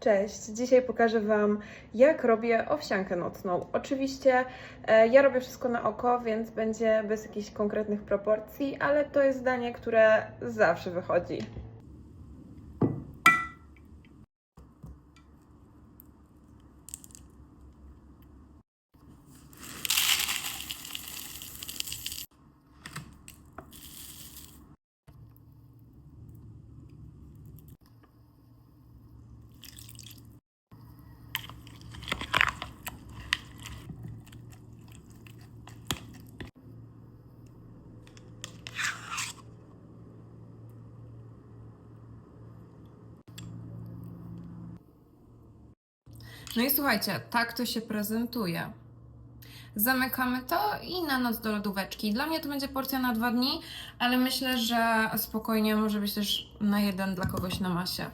Cześć, dzisiaj pokażę Wam, jak robię owsiankę nocną. Oczywiście e, ja robię wszystko na oko, więc będzie bez jakichś konkretnych proporcji, ale to jest danie, które zawsze wychodzi. No i słuchajcie, tak to się prezentuje. Zamykamy to i na noc do lodóweczki. Dla mnie to będzie porcja na dwa dni, ale myślę, że spokojnie może być też na jeden dla kogoś na masie.